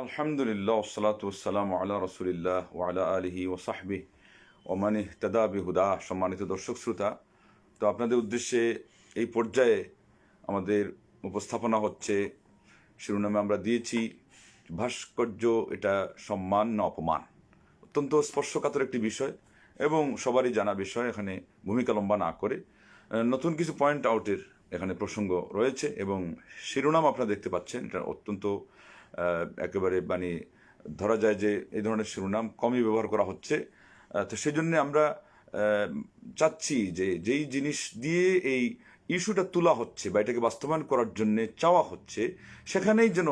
আলহামদুলিল্লাহ সালাতাম আল্লাহ রসুলিল্লাহ ওয়ালা আলহি ও ওমানি তদাবি হুদা সম্মানিত দর্শক, শ্রোতা, তো আপনাদের উদ্দেশ্যে এই পর্যায়ে আমাদের উপস্থাপনা হচ্ছে, শিরোনামে আমরা দিয়েছি, ভাস্কর্য এটা সম্মান না অপমান? অত্যন্ত স্পর্শকাতর একটি বিষয় এবং সবারই জানা বিষয়, এখানে ভূমিকা লম্বা না করে নতুন কিছু পয়েন্ট আউটের এখানে প্রসঙ্গ রয়েছে এবং শিরোনাম আপনারা দেখতে পাচ্ছেন, এটা অত্যন্ত একেবারে মানে ধরা যায় যে এই ধরনের শিরোনাম কমই ব্যবহার করা হচ্ছে। তো সেই জন্যে আমরা চাচ্ছি যে যেই জিনিস দিয়ে এই ইস্যুটা তোলা হচ্ছে বা এটাকে বাস্তবায়ন করার জন্যে চাওয়া হচ্ছে, সেখানেই যেন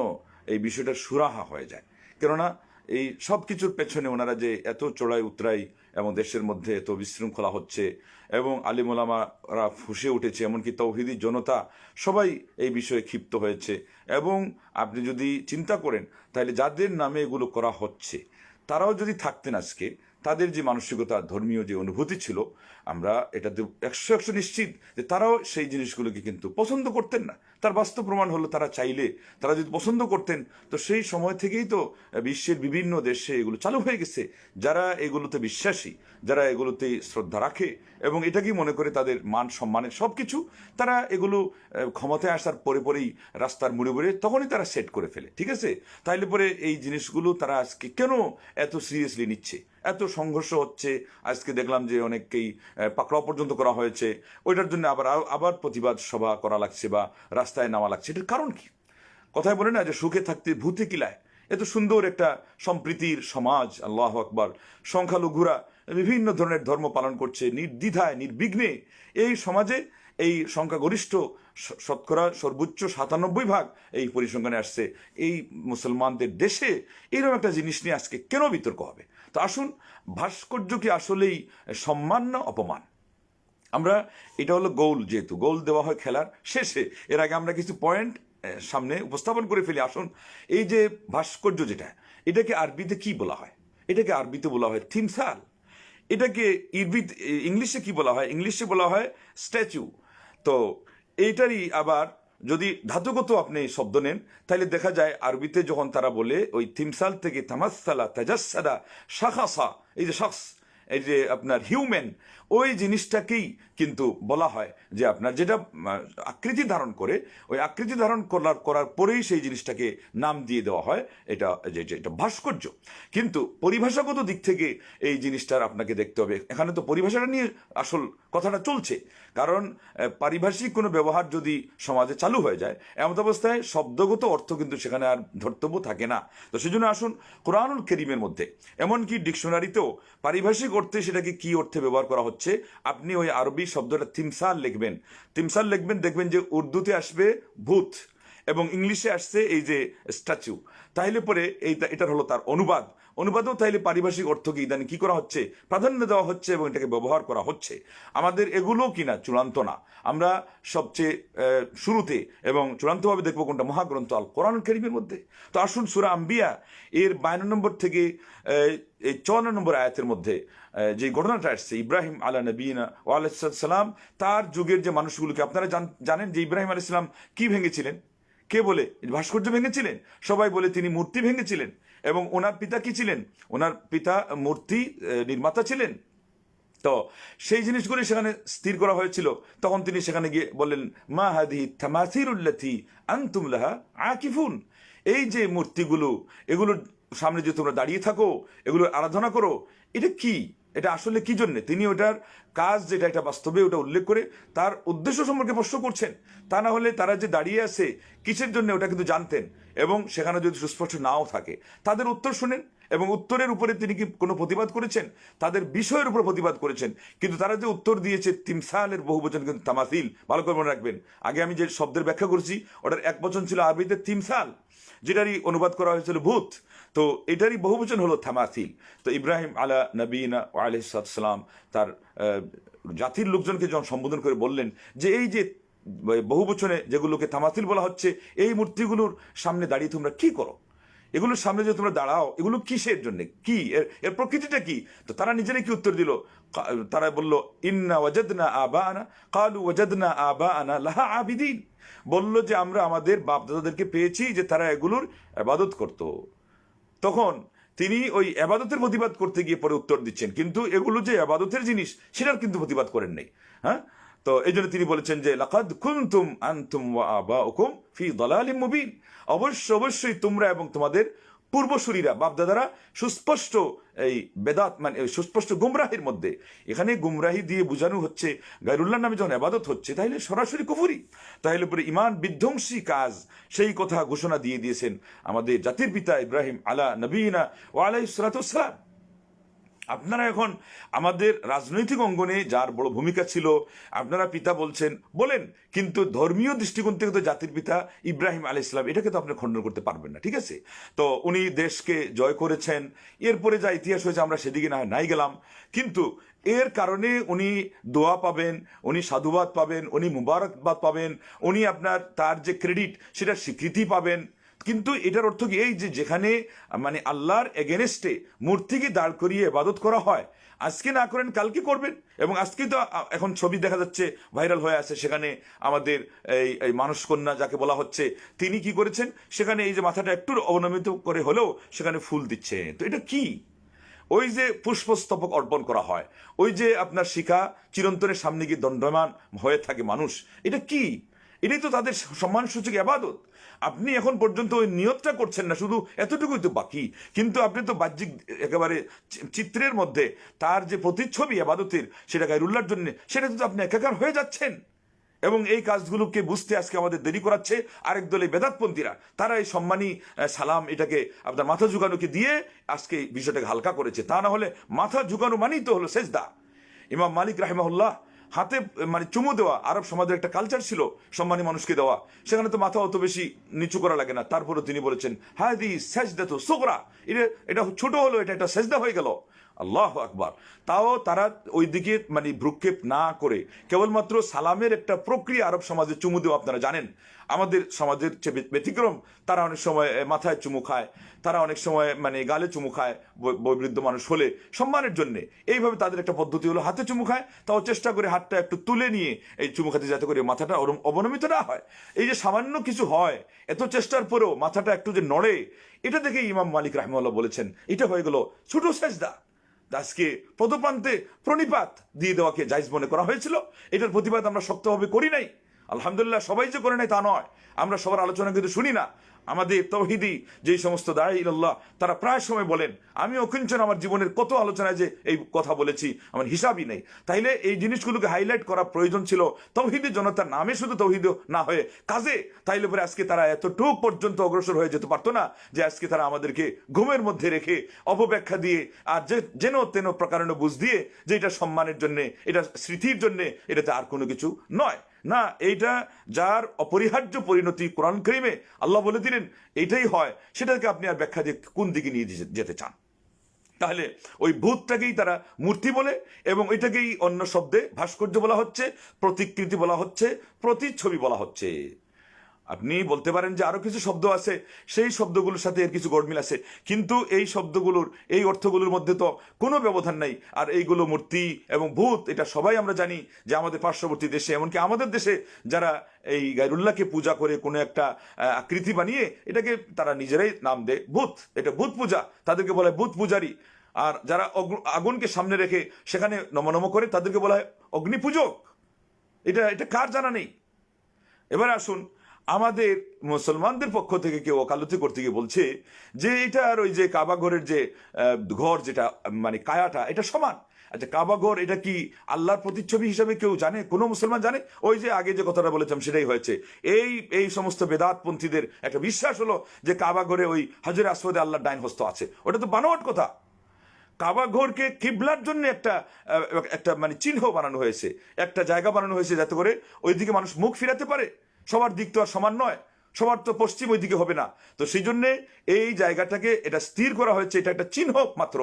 এই বিষয়টা সুরাহা হয়ে যায়। কেননা এই সব কিছুর পেছনে ওনারা যে এত চড়াই উতরাই এবং দেশের মধ্যে এত বিশৃঙ্খলা হচ্ছে এবং আলিমোলামারা ফুসে উঠেছে, এমনকি তৌহিদি জনতা সবাই এই বিষয়ে ক্ষিপ্ত হয়েছে। এবং আপনি যদি চিন্তা করেন, তাহলে যাদের নামে এগুলো করা হচ্ছে, তারাও যদি থাকতেন আজকে, তাদের যে মানসিকতা, ধর্মীয় যে অনুভূতি ছিল, আমরা এটাতে একশো একশো নিশ্চিত যে তারাও সেই জিনিসগুলোকে কিন্তু পছন্দ করতেন না। তার বাস্তব প্রমাণ হলো তারা চাইলে, তারা যদি পছন্দ করতেন, তো সেই সময় থেকেই তো বিশ্বের বিভিন্ন দেশে এগুলো চালু হয়ে গেছে। যারা এগুলোতে বিশ্বাসী, যারা এগুলোতে শ্রদ্ধা রাখে এবং এটাকেই মনে করে তাদের মান সম্মানের সব কিছু তারা এগুলো ক্ষমতায় আসার পরে পরেই রাস্তার মুড়ে মুড়ে তখনই তারা সেট করে ফেলে, ঠিক আছে? তাইলে পরে এই জিনিসগুলো তারা আজকে কেন এত সিরিয়াসলি নিচ্ছে? এত সংঘর্ষ হচ্ছে। আজকে দেখলাম যে অনেককেই পাকড়াও পর্যন্ত করা হয়েছে। ওইটার জন্য আবার আবার প্রতিবাদ সভা করা লাগছে বা রাস্তায় নামা লাগছে। এটার কারণ কি? কথায় বলে না যে সুখে থাকতে ভূতে কিলায় এত সুন্দর একটা সম্প্রীতির সমাজ, আল্লাহ আকবর। সংখ্যালঘুরা বিভিন্ন ধরনের ধর্ম পালন করছে, নির্দ্বিধায়, নির্বিঘ্নে। এই সমাজে এই সংখ্যাগরিষ্ঠ শতকরা সর্বোচ্চ সাতানব্বই ভাগ এই পরিসংখ্যানে আসছে। এই মুসলমানদের দেশে এরকম একটা জিনিস নিয়ে আজকে কেন বিতর্ক হবে? তো আসুন, ভাস্কর্য কি আসলেই সম্মান না অপমান? আমরা, এটা হলো গোল যেহেতু, গোল দেওয়া হয় খেলার শেষে। এর আগে আমরা কিছু পয়েন্ট সামনে উপস্থাপন করে ফেলি। আসুন, এই যে ভাস্কর্য যেটা, এটাকে আরবিতে কি বলা হয়? এটাকে আরবিতে বলা হয় থিমসাল। এটাকে ইরবি ইংলিশে কি বলা হয়? ইংলিশে বলা হয় স্ট্যাচু। তো এইটারই আবার যদি ধাতুগত আপনি শব্দ নেন তাহলে দেখা যায় আরবিতে যখন তারা বলে, ওই থিমসাল থেকে তামাসালা, তাজাসাদা, শাখাসা, এই যে শখস, এই যে আপনার হিউম্যান, ওই জিনিসটাকেই কিন্তু বলা হয় যে আপনার যেটা আকৃতি ধারণ করে, ওই আকৃতি ধারণ করার করার পরেই সেই জিনিসটাকে নাম দিয়ে দেওয়া হয়, এটা, যে এটা ভাস্কর্য। কিন্তু পরিভাষাগত দিক থেকে এই জিনিসটার আপনাকে দেখতে হবে। এখানে তো পরিভাষাটা নিয়ে আসল কথাটা চলছে। কারণ পারিভাষিক কোনো ব্যবহার যদি সমাজে চালু হয়ে যায় এমন অবস্থায় শব্দগত অর্থ কিন্তু সেখানে আর ধর্তব্য থাকে না। তো সেজন্য আসুন কোরআনুল করিমের মধ্যে। এমনকি ডিকশনারিতেও পারিভাষিক অর্থে সেটাকে কি অর্থে ব্যবহার করা হচ্ছে, আপনি ওই আরবি শব্দটা তিমসাল লিখবেন। তিমসাল লিখবেন, দেখবেন যে উর্দুতে আসবে ভূত এবং ইংলিশে আসছে এই যে স্ট্যাচু। তাহলে পরে এইটা, এটার হলো তার অনুবাদ। অনুবাদও তাইলে পারিভাষিক অর্থকে ইদানি কি করা হচ্ছে? প্রাধান্য দেওয়া হচ্ছে এবং এটাকে ব্যবহার করা হচ্ছে। আমাদের এগুলো কিনা চূড়ান্ত না। আমরা সবচেয়ে শুরুতে এবং চূড়ান্তভাবে দেখব কোনটা মহাগ্রন্থ আল কোরআন করিমের মধ্যে। তো আসুন সুরা আম্বিয়া এর বায়ান্ন নম্বর থেকে এই চুয়ান্ন নম্বর আয়াতের মধ্যে যে ঘটনাটা আসছে, ইব্রাহিম আলা নবীনা ওয়ালাইসালাম তার যুগের যে মানুষগুলোকে আপনারা জান- জানেন যে ইব্রাহিম আলাইসালাম কি ভেঙেছিলেন? কে বলে? ভাস্কর্য ভেঙেছিলেন? সবাই বলে তিনি মূর্তি ভেঙেছিলেন। এবং ওনার পিতা কি ছিলেন? ওনার পিতা মূর্তি নির্মাতা ছিলেন? তো সেই জিনিসগুলি সেখানে স্থির করা হয়েছিল। তখন তিনি সেখানে গিয়ে বললেন, মা হাদি থামাসিরুল্লাথি আনতুম লাহা আকিফুন? এই যে মূর্তিগুলো, এগুলোর সামনে যে তোমরা দাঁড়িয়ে থাকো, এগুলো আরাধনা করো, এটা কি? এটা আসলে কি জন্যে? তিনি ওটার কাজ যেটা একটা বাস্তবে ওটা উল্লেখ করে তার উদ্দেশ্য সম্পর্কে প্রশ্ন করছেন। তা না হলে তারা যে দাঁড়িয়ে আছে, কিসের জন্য ওটা কিন্তু জানতেন? এবং সেখানে যদি সুস্পষ্ট নাও থাকে, তাদের উত্তর শুনেন এবং উত্তরের উপরে তিনি কি কোনো প্রতিবাদ করেছেন? তাদের বিষয়ের উপর প্রতিবাদ করেছেন। কিন্তু তারা যে উত্তর দিয়েছে, তিমসালের বহু বচন কিন্তু তামাসিল। ভালো করে মনে রাখবেন। আগে আমি যে শব্দের ব্যাখ্যা করেছি, ওটার এক বচন ছিল আরবিতে তিমসাল, যেটারই অনুবাদ করা হয়েছিল ভূত। তো এটারই বহুবচন হলো থামাসিল তো ইব্রাহিম আলা নবীনা আলহিসাম তার জাতির লোকজনকে যখন সম্বোধন করে বললেন যে এই যে বহু বচনে যেগুলোকে থামাসিল বলা হচ্ছে, এই মূর্তিগুলোর সামনে দাঁড়িয়ে তোমরা কি করো? এগুলোর সামনে যে তোমরা দাঁড়াও, এগুলো কিসের জন্য? কি? এর এর প্রকৃতিটা কি? তো তারা নিজেরাই কি উত্তর দিল? তারা বলল, ইন্না ওয়াজাদনা আবা আনা কালু, ওয়াজাদনা আবা আনা লাহা আবিদিন। বলল যে, আমরা আমাদের বাপ দাদাদেরকে পেয়েছি যে তারা এগুলোর আবাদত করতো। তখন তিনি ওই আবাদতের প্রতিবাদ করতে গিয়ে পরে উত্তর দিচ্ছেন, কিন্তু এগুলো যে আবাদতের জিনিস, সেটার কিন্তু প্রতিবাদ করেন নাই। হ্যাঁ? তো এই জন্য তিনি বলেছেন যে, লাকাদ কুনতুম আনতুম ওয়া আবাউকুম ফি দালালিম মুবিন। অবশ্য, অবশ্যই তোমরা এবং তোমাদের পূর্বসূরীরা, বাপদাদারা সুস্পষ্ট এই বেদাত মানে সুস্পষ্ট গুমরাহির মধ্যে, এখানে গুমরাহি দিয়ে বোঝানো হচ্ছে গাইরুল্লাহ নামে যখন আবাদত হচ্ছে, তাহলে সরাসরি কুফুরি। তাহলে পরে ইমান বিধ্বংসী কাজ, সেই কথা ঘোষণা দিয়ে দিয়েছেন আমাদের জাতির পিতা ইব্রাহিম আলা নবীনা ও আলাই সালাতাম আপনারা এখন আমাদের রাজনৈতিক অঙ্গনে যার বড় ভূমিকা ছিল, আপনারা পিতা বলছেন, বলেন, কিন্তু ধর্মীয় দৃষ্টিকোণ থেকে তো জাতির পিতা ইব্রাহিম আলী ইসলাম এটাকে তো আপনি খণ্ডন করতে পারবেন না, ঠিক আছে? তো উনি দেশকে জয় করেছেন, এরপরে যা ইতিহাস হয়েছে আমরা সেদিকে না, নাই গেলাম। কিন্তু এর কারণে উনি দোয়া পাবেন, উনি সাধুবাদ পাবেন, উনি মুবারকবাদ পাবেন, উনি আপনার তার যে ক্রেডিট সেটা স্বীকৃতি পাবেন। কিন্তু এটার অর্থ কি? এই যে যেখানে মানে আল্লাহর এগেনস্টে মূর্তিকে দাঁড় করিয়ে ইবাদত করা হয়, আজকে না করেন, কালকে করবেন। এবং আজকে তো এখন ছবি দেখা যাচ্ছে, ভাইরাল হয়ে আছে সেখানে আমাদের এই এই মানুষ কন্যা যাকে বলা হচ্ছে, তিনি কি করেছেন? সেখানে এই যে মাথাটা একটু অবনমিত করে হলেও সেখানে ফুল দিচ্ছে। তো এটা কি? ওই যে পুষ্পস্তবক অর্পণ করা হয়, ওই যে আপনার শিখা চিরন্তনের সামনে গিয়ে দণ্ডমান হয়ে থাকে মানুষ, এটা কি? এটাই তো তাদের সম্মানসূচক আবাদত। আপনি এখন পর্যন্ত ওই নিয়তটা করছেন না, শুধু এতটুকুই তো বাকি। কিন্তু আপনি তো বাহ্যিক একেবারে চিত্রের মধ্যে তার যে প্রতিচ্ছবি আবাদতের, সেটা গাইরুল্লাহর জন্য, সেটা তো আপনি একাকার হয়ে যাচ্ছেন। এবং এই কাজগুলোকে বুঝতে আজকে আমাদের দেরি করাচ্ছে আরেক দলে বেদাতপন্থীরা। তারা এই সম্মানী সালাম এটাকে আপনার মাথা ঝুকানোকে দিয়ে আজকে বিষয়টাকে হালকা করেছে। তা না হলে মাথা ঝুকানো মানেই তো হলো সেজদা। ইমাম মালিক রাহিমাহুল্লাহ হাতে মানে চুমু দেওয়া আরব সমাজের একটা কালচার ছিল সম্মানী মানুষকে দেওয়া। সেখানে তো মাথা অত বেশি নিচু করা লাগে না। তারপরে তিনি বলেছেন হ্যাঁ দি তো সোকরা এটা এটা ছোট হলো, এটা একটা সেজদা হয়ে গেল। আল্লাহ আকবার। তাও তারা ওই দিকে মানে ভ্রুক্ষেপ না করে। কেবলমাত্র সালামের একটা প্রক্রিয়া আরব সমাজে চুমু দেওয়া, আপনারা জানেন। আমাদের সমাজের যে ব্যতিক্রম, তারা অনেক সময় মাথায় চুমু খায়, তারা অনেক সময় মানে গালে চুমু খায়, ব- বয়োবৃদ্ধ মানুষ হলে সম্মানের জন্য। এইভাবে তাদের একটা পদ্ধতি হলো, হাতে চুমু খায়, তাও চেষ্টা করে হাতটা একটু তুলে নিয়ে এই চুমু খাতে যাতে করে মাথাটা ওরম অবনমিত না হয়। এই যে সামান্য কিছু হয়, এত চেষ্টার পরেও মাথাটা একটু যে নড়ে, এটা দেখে ইমাম মালিক রাহমাল্লাহ বলেছেন, এটা হয়ে গেল ছোট সেজদা। আজকে পদপ্রান্তে প্রণিপাত দিয়ে দেওয়াকে জায়জ মনে করা হয়েছিল। এটার প্রতিবাদ আমরা শক্তভাবে করি নাই। আলহামদুলিল্লাহ সবাই যে করে নাই তা নয়। আমরা সবার আলোচনা কিন্তু শুনি না। আমাদের তৌহিদি যে সমস্ত দায় ইল্লাহ তারা প্রায় সময় বলেন। আমি অকিঞ্চন আমার জীবনের কত আলোচনায় যে এই কথা বলেছি, আমার হিসাবই নেই। তাইলে এই জিনিসগুলোকে হাইলাইট করা প্রয়োজন ছিল তৌহিদি জনতার নামে শুধু তৌহিদ না হয়ে। কাজে? তাইলে পরে আজকে তারা এতটুক পর্যন্ত অগ্রসর হয়ে যেতে পারতো না যে আজকে তারা আমাদেরকে ঘুমের মধ্যে রেখে অপব্যাখ্যা দিয়ে আর যে যেন তেন প্রকারণ বুঝ দিয়ে যে এটা সম্মানের জন্যে, এটা স্মৃতির জন্যে, এটাতে আর কোনো কিছু নয়। না, এইটা যার অপরিহার্য পরিণতি কোরআন করিমে আল্লাহ বলে দিলেন, এইটাই হয়। সেটাকে আপনি আর ব্যাখ্যা দিয়ে কোন দিকে নিয়ে যেতে চান? তাহলে ওই ভূতটাকেই তারা মূর্তি বলে এবং এটাকেই অন্য শব্দে ভাস্কর্য বলা হচ্ছে, প্রতিকৃতি বলা হচ্ছে, প্রতিচ্ছবি বলা হচ্ছে। আপনি বলতে পারেন যে আরও কিছু শব্দ আছে, সেই শব্দগুলোর সাথে এর কিছু গড়মিল আছে। কিন্তু এই শব্দগুলোর, এই অর্থগুলোর মধ্যে তো কোনো ব্যবধান নাই। আর এইগুলো মূর্তি এবং ভূত, এটা সবাই আমরা জানি যে আমাদের পার্শ্ববর্তী দেশে, এমনকি আমাদের দেশে যারা এই গাইরুল্লাহকে পূজা করে কোনো একটা আকৃতি বানিয়ে, এটাকে তারা নিজেরাই নাম দেয় ভূত। এটা ভূত পূজা, তাদেরকে বলা ভূত পূজারী। আর যারা আগুনকে সামনে রেখে সেখানে নমনম করে, তাদেরকে বলা হয় অগ্নিপূজক। এটা এটা কার জানা নেই? এবার আসুন আমাদের মুসলমানদের পক্ষ থেকে কেউ ওকালতি করতে গিয়ে বলছে যে এটা আর ওই যে কাবাঘরের যে ঘর যেটা মানে কায়াটা, এটা সমান। আচ্ছা কাবাঘর এটা কি আল্লাহর প্রতিচ্ছবি হিসাবে কেউ জানে? কোনো মুসলমান জানে? ওই যে আগে যে কথাটা বলেছিলাম সেটাই হয়েছে। এই এই সমস্ত বেদাতপন্থীদের একটা বিশ্বাস হলো যে কাবাঘরে ওই হাজরে আসওয়াদে আল্লাহর ডাইন হস্ত আছে। ওটা তো বানোয়াট কথা। কাবা ঘরকে কিবলার জন্য একটা একটা মানে চিহ্ন বানানো হয়েছে। একটা জায়গা বানানো হয়েছে যাতে করে ওইদিকে মানুষ মুখ ফিরাতে পারে। সবার দিক তো আর সমান নয়, সবার তো পশ্চিম ওই দিকে হবে না। তো সেই জন্য এই জায়গাটাকে এটা স্থির করা হয়েছে, এটা একটা চিহ্ন মাত্র।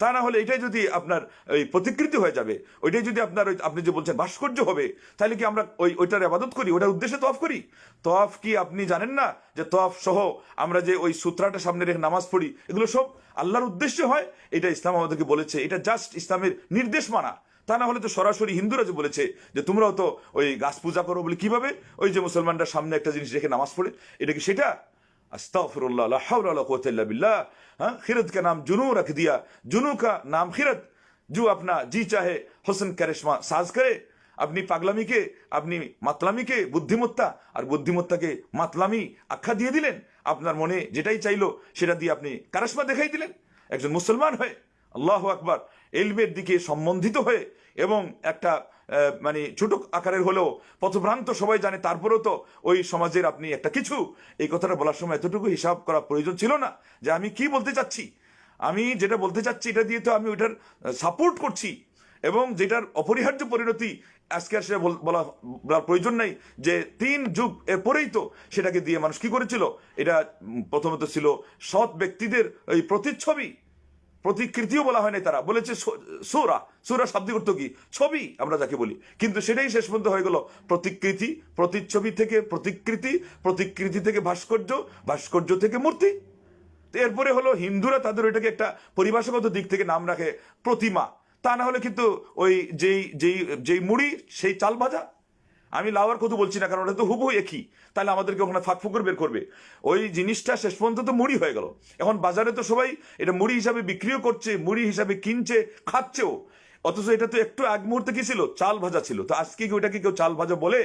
তা না হলে এটাই যদি আপনার ওই প্রতিকৃতি হয়ে যাবে, ওইটাই যদি আপনার ওই আপনি যে বলছেন ভাস্কর্য হবে, তাহলে কি আমরা ওই ওইটার আবাদত করি, ওটার উদ্দেশ্যে তফ করি? তফ কি আপনি জানেন না যে তফ সহ আমরা যে ওই সূত্রাটা সামনে রেখে নামাজ পড়ি, এগুলো সব আল্লাহর উদ্দেশ্যে হয়, এটা ইসলাম আমাদেরকে বলেছে, এটা জাস্ট ইসলামের নির্দেশ মানা। তা না হলে তো সরাসরি হিন্দুরা যে বলেছে যে তোমরাও তো ওই গাছ পূজা করো বলে কিভাবে ওই যে মুসলমানরা সামনে একটা জিনিস রেখে নামাজ পড়ে এটা কি সেটা अस्तफरल्ला बिल्ला हाँ खिरत का नाम जुनू रख दिया जुनू का नाम खिरत जो अपना जी चाहे हुसन करिश्मा साज करे अपनी পাগলামিকে আপনি মাতলামিকে বুদ্ধিমত্তা আর বুদ্ধিমত্তাকে মাতলামি আখ্যা দিয়ে দিলেন আপনার মনে যেটাই চাইলো সেটা দিয়ে আপনি কারিশমা দেখাই দিলেন একজন মুসলমান হয়ে আল্লাহ আকবার এলমের দিকে সম্বন্ধিত হয়ে এবং একটা মানে ছোট আকারের হলেও পথভ্রান্ত সবাই জানে, তারপরেও তো ওই সমাজের আপনি একটা কিছু। এই কথাটা বলার সময় এতটুকু হিসাব করা প্রয়োজন ছিল না যে আমি কি বলতে চাচ্ছি। আমি যেটা বলতে চাচ্ছি, এটা দিয়ে তো আমি ওইটার সাপোর্ট করছি। এবং যেটার অপরিহার্য পরিণতি আজকে আর সেটা বল- বলা, বলার প্রয়োজন নাই যে তিন যুগ এর পরেই তো সেটাকে দিয়ে মানুষ কি করেছিল? এটা প্রথমত ছিল সৎ ব্যক্তিদের ওই প্রতিচ্ছবি। প্রতিকৃতিও বলা হয়নি তারা। বলেছে সোরা। সোরা শাব্দিক অর্থ কি? ছবি, আমরা যাকে বলি। কিন্তু সেটাই শেষ পর্যন্ত হয়ে গেল। প্রতিকৃতি, প্রতিচ্ছবি থেকে প্রতিকৃতি প্রতিকৃতি থেকে ভাস্কর্য ভাস্কর্য থেকে মূর্তি। এরপরে হলো হিন্দুরা তাদের ওইটাকে একটা পরিভাষাগত দিক থেকে নাম রাখে প্রতিমা। তা না হলে কিন্তু ওই যেই যেই যেই মুড়ি, সেই চাল ভাজা আমি লাউয়ার কথা বলছি না, কারণ ওটা তো হুবহু একই। তাহলে আমাদেরকে ওখানে ফাঁক ফুকর বের করবে। ওই জিনিসটা শেষ পর্যন্ত তো মুড়ি হয়ে গেল। এখন বাজারে তো সবাই এটা মুড়ি হিসাবে বিক্রিও করছে, মুড়ি হিসাবে কিনছে, খাচ্ছেও। অথচ এটা তো একটু এক মুহূর্তে কি ছিল? চাল ভাজা ছিল। তো আজকে কি ওটাকে কেউ চাল ভাজা বলে?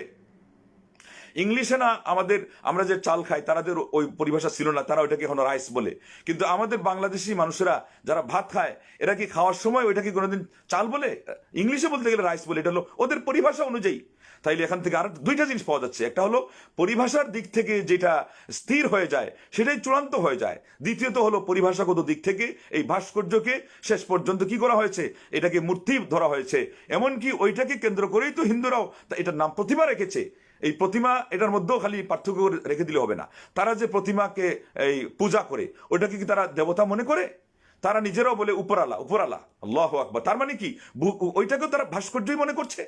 ইংলিশে না আমাদের, আমরা যে চাল খাই তাদের ওই পরিভাষা ছিল না, তারা ওইটাকে এখন রাইস বলে। কিন্তু আমাদের বাংলাদেশি মানুষেরা যারা ভাত খায়, এরা কি খাওয়ার সময় ওইটাকে কোনোদিন চাল বলে? ইংলিশে বলতে গেলে রাইস বলে। এটা হলো ওদের পরিভাষা অনুযায়ী। তাইলে এখান থেকে আর দুইটা জিনিস পাওয়া যাচ্ছে। একটা হলো পরিভাষার দিক থেকে যেটা স্থির হয়ে যায়, সেটাই চূড়ান্ত হয়ে যায়। দ্বিতীয়ত হলো পরিভাষাগত দিক থেকে এই ভাস্কর্যকে শেষ পর্যন্ত কি করা হয়েছে? এটাকে মূর্তি ধরা হয়েছে। এমনকি ওইটাকে কেন্দ্র করেই তো হিন্দুরাও এটার নাম প্রতিমা রেখেছে। এই প্রতিমা এটার মধ্যেও খালি পার্থক্য রেখে দিলে হবে না। তারা যে প্রতিমাকে এই পূজা করে, ওইটাকে কি তারা দেবতা মনে করে? তারা নিজেরাও বলে, উপরালা উপরালা, আল্লাহ আকবার। তার মানে কি? ওইটাকেও তারা ভাস্কর্যই মনে করছে?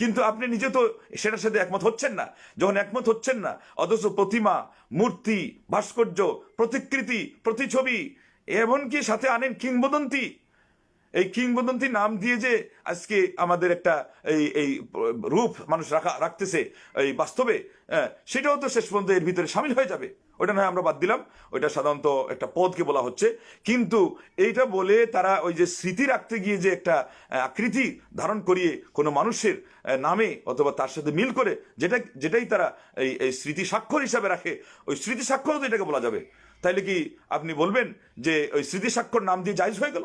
কিন্তু আপনি নিজে তো সেটার সাথে একমত হচ্ছেন না। যখন একমত হচ্ছেন না অথচ প্রতিমা মূর্তি ভাস্কর্য প্রতিকৃতি প্রতিছবি এমনকি সাথে আনেন কিংবদন্তি। এই কিংবদন্তি নাম দিয়ে যে আজকে আমাদের একটা এই এই রূপ মানুষ রাখা রাখতেছে এই বাস্তবে হ্যাঁ, সেটাও তো শেষ পর্যন্ত এর ভিতরে সামিল হয়ে যাবে। ওটা নয় আমরা বাদ দিলাম, ওইটা সাধারণত একটা পদকে বলা হচ্ছে। কিন্তু এইটা বলে তারা ওই যে স্মৃতি রাখতে গিয়ে যে একটা আকৃতি ধারণ করিয়ে কোনো মানুষের নামে অথবা তার সাথে মিল করে যেটা, যেটাই তারা এই এই স্মৃতি স্বাক্ষর হিসাবে রাখে, ওই স্মৃতি স্বাক্ষরও তো এটাকে বলা যাবে। তাইলে কি আপনি বলবেন যে ওই স্মৃতি স্বাক্ষর নাম দিয়ে জায়জ হয়ে গেল?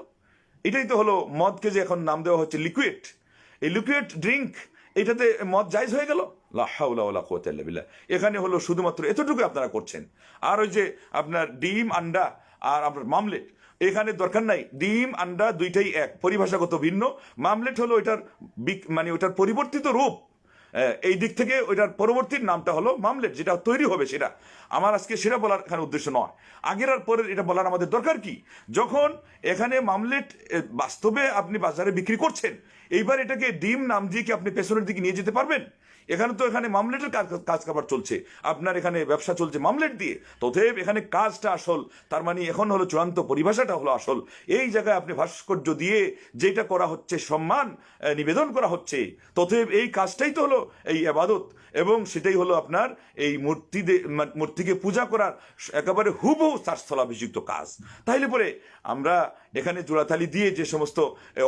এটাই তো হলো মদকে যে এখন নাম দেওয়া হচ্ছে লিকুইড। এই লিকুইড ড্রিঙ্ক, এটাতে মদ জায়জ হয়ে গেল? লা হাওলা ওয়ালা কুওয়াতা ইল্লা বিল্লাহ। এখানে হলো শুধুমাত্র এতটুকু আপনারা করছেন। আর ওই যে আপনার ডিম, আন্ডা আর আপনার মামলেট, এখানে দরকার নাই। ডিম, আন্ডা দুইটাই এক, পরিভাষাগত ভিন্ন। মামলেট হলো এটার মানে ওটার পরিবর্তিত রূপ। এই দিক থেকে ওইটার পরবর্তীর নামটা হলো মামলেট, যেটা তৈরি হবে সেটা। আমার আজকে সেটা বলার এখানে উদ্দেশ্য নয়। আগের আর পরের এটা বলার আমাদের দরকার কি? যখন এখানে মামলেট বাস্তবে আপনি বাজারে বিক্রি করছেন, এইবার এটাকে ডিম নাম দিয়ে কি আপনি পেছনের দিকে নিয়ে যেতে পারবেন? এখানে তো এখানে মামলেটের কাজ কাবার চলছে। আপনার এখানে ব্যবসা চলছে মামলেট দিয়ে। তথেব এখানে কাজটা আসল, তার মানে এখন হলো চূড়ান্ত পরিভাষাটা হলো আসল। এই জায়গায় আপনি ভাস্কর্য দিয়ে যেটা করা হচ্ছে সম্মান নিবেদন করা হচ্ছে তথেব এই কাজটাই তো হলো এই আবাদত এবং সেটাই হলো আপনার এই মূর্তিদে মূর্তিকে পূজা করার একেবারে হুবহু তার কাজ। তাইলে পরে আমরা এখানে জোড়াতালি দিয়ে যে সমস্ত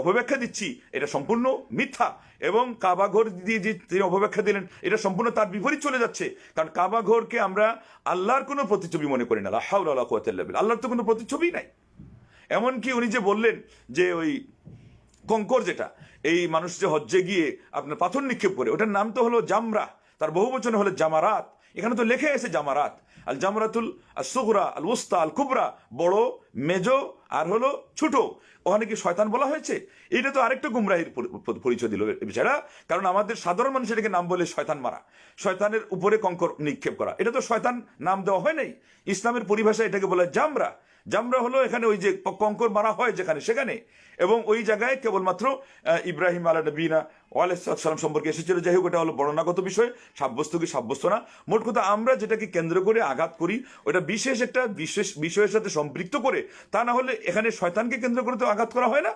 অপব্যাখ্যা দিচ্ছি, এটা সম্পূর্ণ মিথ্যা। এবং কাবাঘর দিয়ে যে তিনি অপব্যাখ্যা দিলেন, এটা সম্পূর্ণ তার বিপরীত চলে যাচ্ছে। কারণ কাবাঘরকে আমরা আল্লাহর কোনো প্রতিচ্ছবি মনে করি না। আল্লাহ আল্লাহর তো কোনো প্রতিচ্ছবি নাই। এমনকি উনি যে বললেন যে ওই কঙ্কর যেটা, এই মানুষ যে হজ্জে গিয়ে আপনার পাথর নিক্ষেপ করে, ওটার নাম তো হলো জামরা, তার বহু বচনে হলো জামারাত, এখানে তো লেখে এসে জামারাত। আল জামরাতুল সুগরা আল উস্তা আল কুবরা বড়, মেজো, আর হলো ছোট। ওখানে কি শয়তান বলা হয়েছে? এটা তো আরেকটা গুমরাহির পরি- পরি- পরিচয় দিল বেচারা কারণ আমাদের সাধারণ মানুষ এটাকে নাম বলে শয়তান মারা। শয়তানের উপরে কঙ্কর নিক্ষেপ করা। এটা তো শয়তান নাম দেওয়া হয় নাই। ইসলামের পরিভাষায় এটাকে বলে জামরা। জামরা হলো এখানে ওই যে কঙ্কর মারা হয় যেখানে সেখানে। এবং ওই জায়গায় কেবলমাত্র ইব্রাহিম আলা নবীনা ওয়ালাইসালাম সম্পর্কে এসেছিল। যাই হোক, এটা হলো বর্ণনাগত বিষয়। সাব্যস্ত কি সাব্যস্ত না। মোট কথা আমরা যেটাকে কেন্দ্র করে আঘাত করি ওটা বিশেষ একটা বিশেষ বিষয়ের সাথে সম্পৃক্ত করে, তা না হলে এখানে শয়তানকে কেন্দ্র করে তো আঘাত করা হয় না?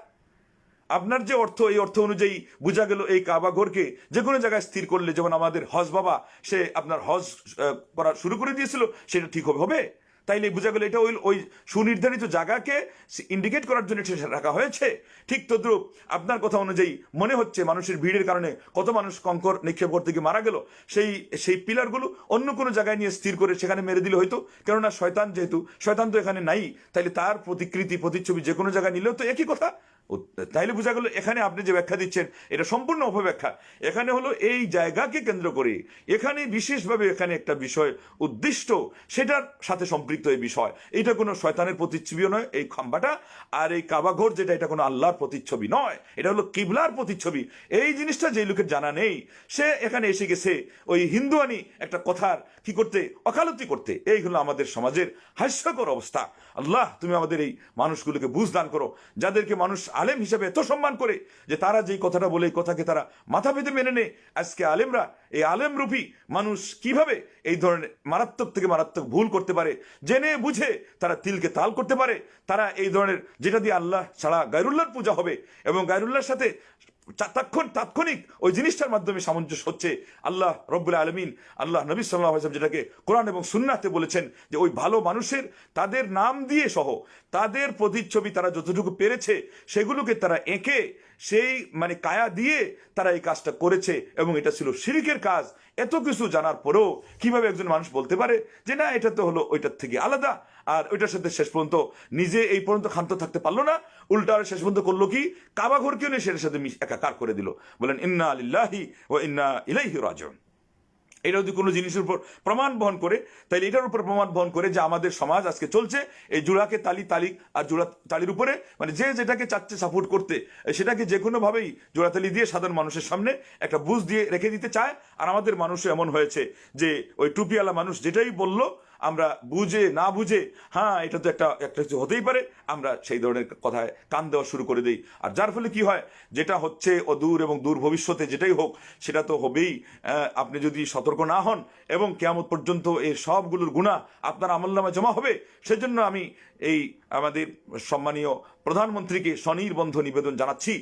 আপনার যে অর্থ, এই অর্থ অনুযায়ী বোঝা গেল এই কাবা ঘরকে যে কোনো জায়গায় স্থির করলে, যেমন আমাদের হজ বাবা, সে আপনার হজ করা শুরু করে দিয়েছিল, সেটা ঠিক হবে? হবে? তাইলে বোঝা গেল এটা ওই ওই সুনির্ধারিত জায়গাকে ইন্ডিকেট করার জন্য রাখা হয়েছে। ঠিক তদ্রুপ আপনার কথা অনুযায়ী মনে হচ্ছে মানুষের ভিড়ের কারণে কত মানুষ কঙ্কর নিক্ষেপ করতে গিয়ে মারা গেল। সেই সেই পিলারগুলো অন্য কোনো জায়গায় নিয়ে স্থির করে সেখানে মেরে দিলে হয়তো। কেননা শয়তান যেহেতু, শয়তান তো এখানে নাই। তাইলে তার প্রতিকৃতি, প্রতিচ্ছবি যে কোনো জায়গায় নিলেও তো একই কথা। তাইলে বোঝা গেল এখানে আপনি যে ব্যাখ্যা দিচ্ছেন, এটা সম্পূর্ণ অপব্যাখ্যা। এখানে হলো এই জায়গাকে কেন্দ্র করে এখানে বিশেষভাবে এখানে একটা বিষয় উদ্দিষ্ট, সেটার সাথে সম্পৃক্ত এই বিষয়। এটা কোনো শয়তানের প্রতিচ্ছবিও নয়, এই খাম্বাটা, আর এই কাবাঘর যেটা, এটা কোনো আল্লাহর প্রতিচ্ছবি নয়, এটা হলো কিবলার প্রতিচ্ছবি। এই জিনিসটা যে লোকের জানা নেই, সে এখানে এসে গেছে, ওই হিন্দুয়ানি একটা কথার কি করতে অকালতি করতে। এই হলো আমাদের সমাজের হাস্যকর অবস্থা। আল্লাহ, তুমি আমাদের এই মানুষগুলোকে বুঝ দান করো। যাদেরকে মানুষ আলেম হিসেবে এত সম্মান করে যে তারা যেই কথাটা বলে, এই কথাকে তারা মাথা পেতে মেনে নেয়। আজকে আলেমরা, এই আলেম রূপী মানুষ কীভাবে এই ধরনের মারাত্মক থেকে মারাত্মক ভুল করতে পারে, জেনে বুঝে তারা তিলকে তাল করতে পারে, তারা এই ধরনের, যেটা দিয়ে আল্লাহ ছাড়া গায়রুল্লাহর পূজা হবে এবং গায়রুল্লাহর সাথে তাৎক্ষণ তাৎক্ষণিক ওই জিনিসটার মাধ্যমে সামঞ্জস্য হচ্ছে। আল্লাহ রব্বুল আলমিন, আল্লাহ নবী সাল্লাহ যেটাকে কোরআন এবং সুন্নাতে বলেছেন যে ওই ভালো মানুষের তাদের নাম দিয়ে সহ তাদের প্রতিচ্ছবি তারা যতটুকু পেরেছে সেগুলোকে তারা এঁকে সেই মানে কায়া দিয়ে তারা এই কাজটা করেছে এবং এটা ছিল শিরিকের কাজ। এত কিছু জানার পরেও কীভাবে একজন মানুষ বলতে পারে যে, না, এটা তো হলো ওইটার থেকে আলাদা, আর ওইটার সাথে শেষ পর্যন্ত নিজে এই পর্যন্ত ক্ষান্ত থাকতে পারল না। উল্টা শেষ পর্যন্ত করল কি? কাবা ঘরকেও নিয়ে সেটার সাথে একাকার করে দিল। বলেন, ইন্না আলিল্লাহি ও ইন্না ইলাইহি রাজিউন। এটা যদি কোনো জিনিসের উপর প্রমাণ বহন করে, তাহলে এটার উপর প্রমাণ বহন করে যে আমাদের সমাজ আজকে চলছে, এই জোড়াকে তালি তালি আর জোড়া তালির উপরে মানে যে যেটাকে চাচ্ছে সাপোর্ট করতে, সেটাকে যে কোনোভাবেই জোড়াতালি দিয়ে সাধারণ মানুষের সামনে একটা বুঝ দিয়ে রেখে দিতে চায়। আর আমাদের মানুষ এমন হয়েছে যে ওই টুপিওয়ালা মানুষ যেটাই বলল আমরা বুঝে, না বুঝে হ্যাঁ এটা তো একটা একটা কিছু হতেই পারে, আমরা সেই ধরনের কথায় কান দেওয়া শুরু করে দিই। আর যার ফলে কি হয়, যেটা হচ্ছে অদূর এবং দূর ভবিষ্যতে যেটাই হোক, সেটা তো হবেই। আপনি যদি সতর্ক না হন এবং কেয়ামত পর্যন্ত এই সবগুলোর গুণা আপনার আমলনামা জমা হবে, সেজন্য আমি এই আমাদের সম্মানীয় প্রধানমন্ত্রীকে স্বনির্বন্ধ নিবেদন জানাচ্ছি।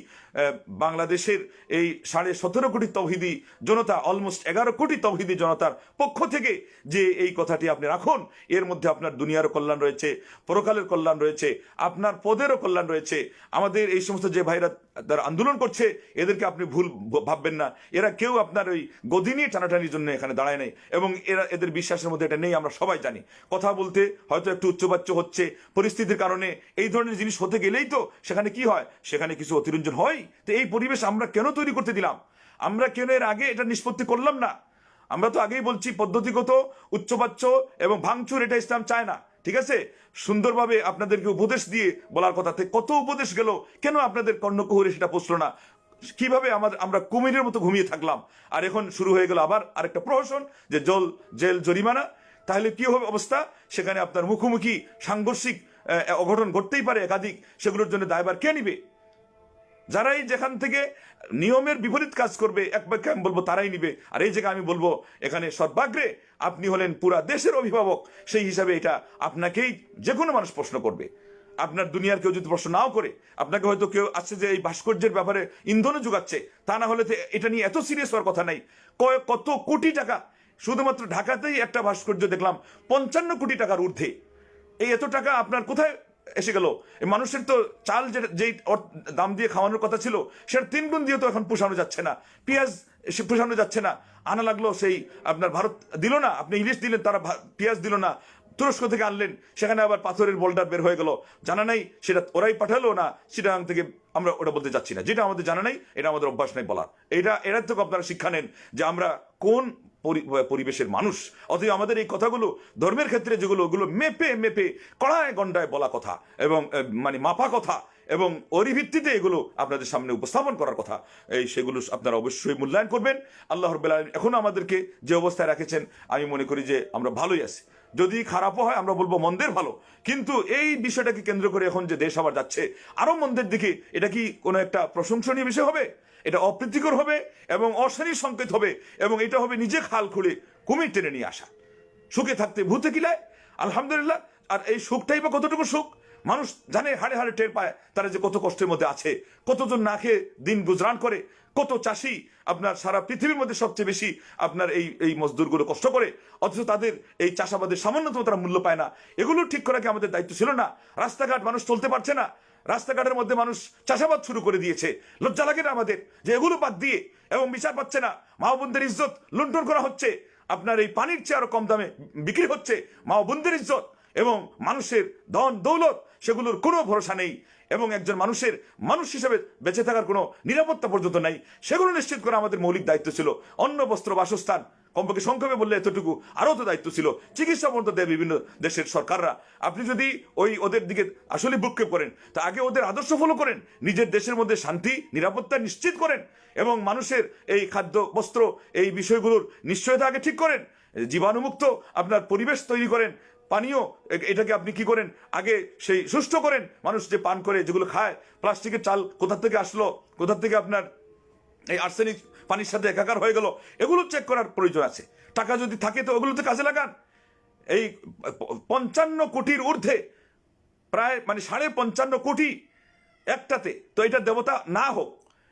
বাংলাদেশের এই সাড়ে সতেরো কোটি তৌহিদি জনতা অলমোস্ট এগারো কোটি তৌহিদি জনতার পক্ষ থেকে যে এই কথাটি আপনি রাখুন, এর মধ্যে আপনার দুনিয়ারও কল্যাণ রয়েছে, পরকালের কল্যাণ রয়েছে, আপনার পদেরও কল্যাণ রয়েছে। আমাদের এই সমস্ত যে ভাইরা তারা আন্দোলন করছে, এদেরকে আপনি ভুল ভাববেন না। এরা কেউ আপনার ওই গদি নিয়ে টানাটানির জন্য এখানে দাঁড়ায় নেই। এবং এরা, এদের বিশ্বাসের মধ্যে এটা নেই, আমরা সবাই জানি। কথা বলতে হয়তো একটু উচ্চবাচ্য হচ্ছে। পরিস্থিতির কারণে এই ধরনের জিনিস হতে গেলেই তো সেখানে কি হয়? সেখানে কিছু অতিরঞ্জন হয় তো এই পরিবেশ আমরা কেন তৈরি করতে দিলাম? আমরা কেন এর আগে এটা নিষ্পত্তি করলাম না? আমরা তো আগেই বলছি, পদ্ধতিগত, উচ্চবাচ্য এবং ভাঙচুর এটা ইসলাম চায় না। ঠিক আছে? সুন্দরভাবে আপনাদেরকে উপদেশ দিয়ে বলার কথা কত উপদেশ গেল, কেন আপনাদের কর্ণকুহরে সেটা পৌঁছলো না? কীভাবে আমাদের আমরা কুমিরের মতো ঘুমিয়ে থাকলাম? আর এখন শুরু হয়ে গেল আবার আরেকটা প্রহসন, যে জল, জেল, জরিমানা। তাহলে কি হবে অবস্থা? সেখানে আপনার মুখোমুখি সাংঘর্ষিক অঘটন ঘটতেই পারে একাধিক। সেগুলোর জন্য দায়বার কে নিবে? যারাই যেখান থেকে নিয়মের বিপরীত কাজ করবে, এক বাক্যে আমি বলব, তারাই নিবে। আর এই জায়গায় আমি বলব, এখানে সর্বাগ্রে আপনি হলেন পুরা দেশের অভিভাবক। সেই হিসাবে এটা আপনাকেই যে কোনো মানুষ প্রশ্ন করবে। আপনার দুনিয়ার কেউ যদি প্রশ্ন নাও করে, আপনাকে হয়তো কেউ আসছে যে এই ভাস্কর্যের ব্যাপারে ইন্ধনও যোগাচ্ছে, তা না হলে এটা নিয়ে এত সিরিয়াস হওয়ার কথা নাই। কয়, কত কোটি টাকা, শুধুমাত্র ঢাকাতেই একটা ভাস্কর্য দেখলাম, পঞ্চান্ন কোটি টাকার ঊর্ধ্বে। এই এত টাকা আপনার কোথায় এসে গেল। মানুষের তো চাল যে দাম দিয়ে খাওয়ানোর কথা ছিল সেটা তিন গুণ দিয়ে তো এখন পোষানো যাচ্ছে না। পেঁয়াজ সে পোষানো যাচ্ছে না। আনা লাগল সেই আপনার ভারত দিল না, আপনি ইলিশ দিলেন, তারা পেঁয়াজ দিল না। তুরস্ক থেকে আনলেন, সেখানে আবার পাথরের বোল্ডার বের হয়ে গেল। জানা নাই, সেটা ওরাই পাঠালো না, চিটাগাং থেকে আমরা ওটা বলতে চাচ্ছি না। যেটা আমাদের জানা নাই, এটা আমাদের অভ্যাস নাই বলার। এটা এটার থেকে আপনারা শিক্ষা নেন যে আমরা কোন পরিবেশের মানুষ। অথবা আমাদের এই কথাগুলো, ধর্মের ক্ষেত্রে যেগুলো, ওগুলো মেপে মেপে, কড়ায় গণ্ডায় বলা কথা এবং মানে মাপা কথা এবং ওরই ভিত্তিতে এগুলো আপনাদের সামনে উপস্থাপন করার কথা, এই সেগুলো আপনারা অবশ্যই মূল্যায়ন করবেন। আল্লাহর বেলা এখনও আমাদেরকে যে অবস্থায় রাখেছেন, আমি মনে করি যে আমরা ভালোই আছি। যদি খারাপও হয়, আমরা বলব মন্দের ভালো। কিন্তু এই বিষয়টাকে কেন্দ্র করে এখন যে দেশ আবার যাচ্ছে, আরও মন্দের দিকে এটা কি কোনো একটা প্রশংসনীয় বিষয় হবে? এটা অপ্রীতিকর হবে এবং অশানীর সংকেত হবে এবং এটা হবে নিজে খাল খুলে কুমির টেনে নিয়ে আসা। সুখে থাকতে ভূতে কিলায় আলহামদুলিল্লাহ। আর এই সুখটাই বা কতটুকু সুখ? মানুষ জানে, হাড়ে হাড়ে টের পায় তারা যে কত কষ্টের মধ্যে আছে, কতজন না খেয়ে দিন গুজরান করে, কত চাষি আপনার সারা পৃথিবীর মধ্যে সবচেয়ে বেশি আপনার এই এই মজদুরগুলো কষ্ট করে, অথচ তাদের এই চাষাবাদের সামান্যতম তারা মূল্য পায় না। এগুলো ঠিক করা কি আমাদের দায়িত্ব ছিল না? রাস্তাঘাট মানুষ চলতে পারছে না। রাস্তাঘাটের মধ্যে মানুষ চাষাবাদ শুরু করে দিয়েছে। লজ্জা লাগে না আমাদের যে এগুলো বাদ দিয়ে এবং বিচার পাচ্ছে না। মা বোনদের ইজ্জত লুণ্ঠন করা হচ্ছে। আপনার এই পানির চেয়ে আরও কম দামে বিক্রি হচ্ছে মা বোনদের ইজ্জত এবং মানুষের ধন দৌলত সেগুলোর কোনো ভরসা নেই। এবং একজন মানুষের মানুষ হিসেবে বেঁচে থাকার কোনো নিরাপত্তা পর্যন্ত নাই। সেগুলো নিশ্চিত করা আমাদের মৌলিক দায়িত্ব ছিল। অন্ন, বস্ত্র, বাসস্থান, কমপক্ষে সংক্ষেপে বললে এতটুকু আরও তো দায়িত্ব ছিল। চিকিৎসা পর্যন্ত দেয় বিভিন্ন দেশের সরকাররা। আপনি যদি ওই ওদের দিকে আসলে বুক্ষেপ করেন তা আগে ওদের আদর্শ ফলো করেন, নিজের দেশের মধ্যে শান্তি, নিরাপত্তা নিশ্চিত করেন এবং মানুষের এই খাদ্য, বস্ত্র, এই বিষয়গুলোর নিশ্চয়তা আগে ঠিক করেন। জীবাণুমুক্ত আপনার পরিবেশ তৈরি করেন। পানীয় এটাকে আপনি কি করেন? আগে সেই সুষ্ঠু করেন। মানুষ যে পান করে, যেগুলো খায়, প্লাস্টিকের চাল কোথা থেকে আসলো? কোথা থেকে আপনার এই আর্সেনিক পানির সাথে একাকার হয়ে গেল? এগুলো চেক করার প্রয়োজন আছে। টাকা যদি থাকে তো ওগুলোতে কাজে লাগান। এই পঞ্চান্ন কোটির ঊর্ধ্বে, প্রায় মানে সাড়ে পঞ্চান্ন কোটি একটাতে, তো এটা দেবতা না হোক।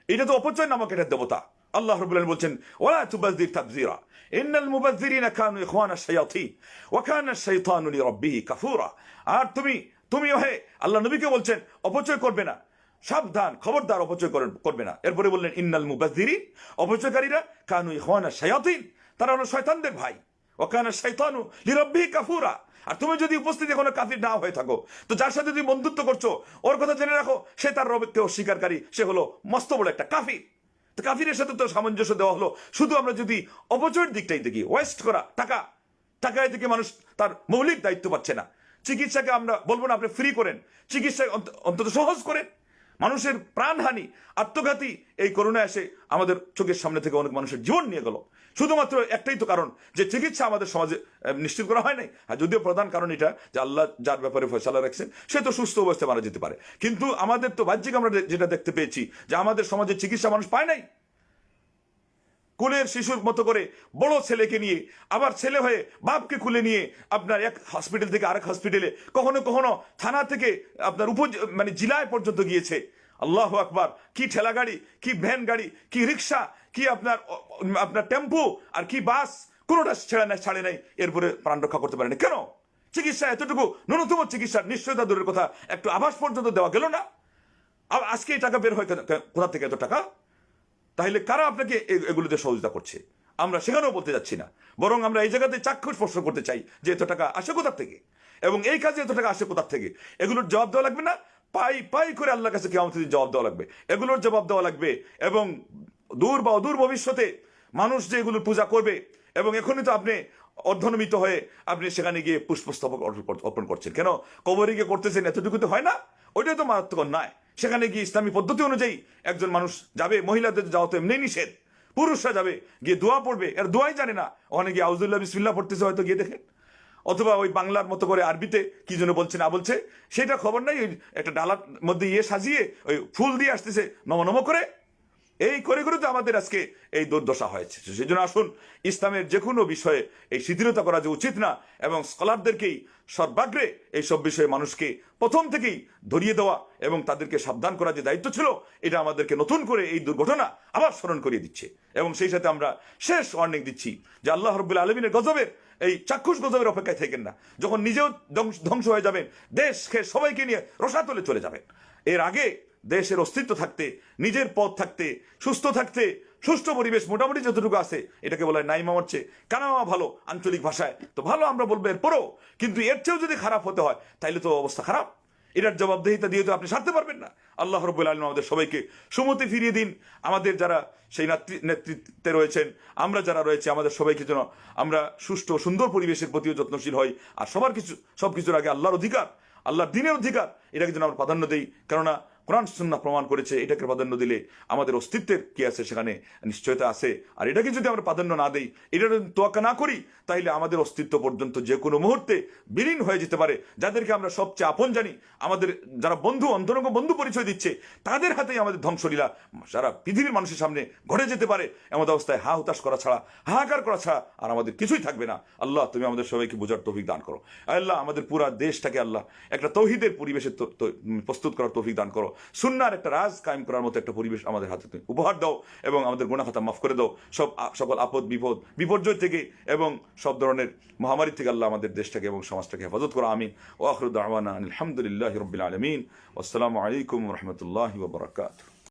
এটা তো অপচয় নামক এটা দেবতা। আল্লাহ রবুল্লাহ বলছেন ওলা তুবাজদির তাবজিরা ইন্নাল মুবাজদিরিনা কানু ইখওয়ানা শায়াতিন, ওয়া কানা শাইতানু লিরাব্বিহি কাফুরা। আর তুমি তুমি হে আল্লাহ নবীকে বলছেন, অপচয় করবে না। সাবধান, খবরদার অপচয় করবে না। এরপরে বললেন, ইন্নাল মুবাজদিরিন অপচয়কারীরা কানু ইখওয়ানা শায়াতিন, তারা হলো শয়তানদের ভাই। ওখানে শৈতানু লিরব্বি কাফুরা। আর তুমি যদি উপস্থিতি কোনো কাফির না হয়ে থাকো, তো যার সাথে তুমি বন্ধুত্ব করছ, ওর কথা জেনে রাখো, সে তার রবকে অস্বীকারী, সে হলো মস্ত বড় একটা কাফির। কাফিরের সাথে তো সামঞ্জস্য দেওয়া হলো। শুধু আমরা যদি অপচয়ের দিকটাই দেখি ওয়েস্ট করা, টাকা। টাকায় থেকে মানুষ তার মৌলিক দায়িত্ব পাচ্ছে না। চিকিৎসাকে আমরা বলব না, আপনি ফ্রি করেন। চিকিৎসা অন্তত সহজ করেন। মানুষের প্রাণহানি, আত্মঘাতী এই করোনা এসে আমাদের চোখের সামনে থেকে অনেক মানুষের জীবন নিয়ে গেল। শুধুমাত্র একটাই তো কারণ যে চিকিৎসা আমাদের সমাজে নিশ্চিত করা হয় নাই। আর যদিও প্রধান কারণ এটা যে আল্লাহ যার ব্যাপারে ফয়সালা রাখছেন, সে তো সুস্থ অবস্থায় মারা যেতে পারে। কিন্তু আমাদের তো বাহ্যিক আমরা যেটা দেখতে পেয়েছি, যে আমাদের সমাজে চিকিৎসা মানুষ পায় নাই। কুলের শিশুর মতো করে বড় ছেলেকে নিয়ে, আবার ছেলে হয়ে বাপকে খুলে নিয়ে আপনার এক হসপিটাল থেকে আরেক হসপিটালে কখনো কখনো থানা থেকে আপনার উপ মানে জেলায় পর্যন্ত গিয়েছে। আল্লাহ আকবার, কি ঠেলা গাড়ি কি ভ্যান গাড়ি, কি রিক্সা কি আপনার আপনার টেম্পু আর কি বাস, কোনোটা ছেড়ে নাই, ছাড়ে নাই, এরপরে প্রাণ রক্ষা করতে পারেনি। কেন? চিকিৎসা এতটুকু, ন্যূনতম চিকিৎসার নিশ্চয়তা দূরের কথা, একটু আভাস পর্যন্ত দেওয়া গেল না? আজকে এই টাকা বের হয় কোথা থেকে এত টাকা? তাহলে কারা আপনাকে এগুলোতে সহযোগিতা করছে? আমরা সেখানেও বলতে যাচ্ছি না। বরং আমরা এই জায়গাতে চাক্ষুষ স্পর্শ করতে চাই যে এত টাকা আসে কোথার থেকে? এবং এই কাজে এত টাকা আসে কোথার থেকে? এগুলোর জবাব দেওয়া লাগবে না? পাই পাই করে আল্লাহর কাছে কেমন জবাব দেওয়া লাগবে। এগুলোর জবাব দেওয়া লাগবে এবং দূর বা অদূর ভবিষ্যতে মানুষ যে এগুলোর পূজা করবে এবং এখনই তো আপনি অর্ধনমিত হয়ে আপনি সেখানে গিয়ে পুষ্পস্তবক অর্পণ কর- অর্পণ করছেন। কেন? কবরে গিয়ে করতেছেন এতটুকু তো হয় না? ওইটাই তো মারাত্মক নয় সেখানে গিয়ে ইসলামী পদ্ধতি অনুযায়ী একজন মানুষ যাবে, মহিলাদের যাওয়া তো এমনি নিষেধ। পুরুষরা যাবে, গিয়ে দোয়া পড়বে, এর দোয়াই জানে না। ওখানে গিয়ে আউজুল্লাহ বিসমিল্লাহ পড়তেছে হয়তো গিয়ে দেখেন। অথবা ওই বাংলার মতো করে আরবিতে কি যেন বলছে, না বলছে, সেটা খবর নাই, ওই একটা ডালার মধ্যে ইয়ে সাজিয়ে ওই ফুল দিয়ে আসতেছে নম নম করে এই করে করে তো আমাদের আজকে এই দুর্দশা হয়েছে। সেই জন্য আসুন, ইসলামের যে কোনো বিষয়ে এই শিথিলতা করা যে উচিত না, এবং স্কলারদেরকেই সর্বাগ্রে এই সব বিষয়ে মানুষকে প্রথম থেকেই ধরিয়ে দেওয়া এবং তাদেরকে সাবধান করা যে দায়িত্ব ছিল, এটা আমাদেরকে নতুন করে এই দুর্ঘটনা আবার স্মরণ করিয়ে দিচ্ছে। এবং সেই সাথে আমরা শেষ ওয়ার্নিং দিচ্ছি যে আল্লাহ রব্বুল আলমিনের গজবের, এই চাক্ষুষ গজবের অপেক্ষায় থাকেন না। যখন নিজেও ধ্বংস- হয়ে যাবেন দেশ খেয়ে সবাইকে নিয়ে রসাতলে চলে যাবেন। এর আগে দেশের অস্তিত্ব থাকতে, নিজের পথ থাকতে, সুস্থ থাকতে, সুষ্ঠু পরিবেশ মোটামুটি যতটুকু আছে, এটাকে বলা হয় নাইমা হচ্ছে কানামা ভালো আঞ্চলিক ভাষায়। তো ভালো আমরা বলব এরপরও, কিন্তু এর চেয়েও যদি খারাপ হতে হয়, তাইলে তো অবস্থা খারাপ। এটার জবাবদেহিতা দিয়ে তো আপনি সারতে পারবেন না। আল্লাহ রব্বুল আলম আমাদের সবাইকে সুমতি ফিরিয়ে দিন। আমাদের যারা সেই নেতৃ- নেতৃত্বে রয়েছেন, আমরা যারা রয়েছে, আমাদের সবাইকে যেন আমরা সুষ্ঠু, সুন্দর পরিবেশের প্রতিও যত্নশীল হই। আর সবার কিছু সব কিছুর আগে আল্লাহর অধিকার, আল্লাহর দিনের অধিকার, এটাকে যেন আমরা প্রাধান্য দিই। কেননা কোরআন সুন্নাহ প্রমাণ করেছে, এটাকে প্রাধান্য দিলে আমাদের অস্তিত্বের কি আছে সেখানে নিশ্চয়তা আছে। আর এটাকে যদি আমরা প্রাধান্য না দিই, এটা যদি তোয়াক্কা না করি তাহলে আমাদের অস্তিত্ব পর্যন্ত যে কোনো মুহূর্তে বিলীন হয়ে যেতে পারে। যাদেরকে আমরা সবচেয়ে আপন জানি, আমাদের যারা বন্ধু, অন্তরঙ্গ বন্ধু পরিচয় দিচ্ছে, তাদের হাতেই আমাদের ধ্বংসলীলা সারা পৃথিবীর মানুষের সামনে ঘটে যেতে পারে। এমন অবস্থায় হা হুতাশ করা ছাড়া, হাহাকার করা ছাড়া আর আমাদের কিছুই থাকবে না। আল্লাহ, তুমি আমাদের সবাইকে বোঝার তৌফিক দান করো। আল্লাহ, আমাদের পুরা দেশটাকে আল্লাহ, একটা তৌহিদের পরিবেশে প্রস্তুত করার তৌফিক দান করো। সুন্নার একটা রাজ কায়েম করার মতো একটা পরিবেশ আমাদের হাতে তুমি উপহার দাও এবং আমাদের গোনাখাতা মাফ করে দাও। সব সকল আপদ, বিপদ, বিপর্যয় থেকে এবং সব ধরনের মহামারী থেকে আল্লাহ আমাদের দেশটাকে এবং সমাজটাকে হেফাজত করা, আমিন। ও আখরুদ্দাওয়ানা আলহামদুলিল্লাহ রবিল আলমিন। আসসালামু আলাইকুম রহমতুল্লাহ ওবরাকাত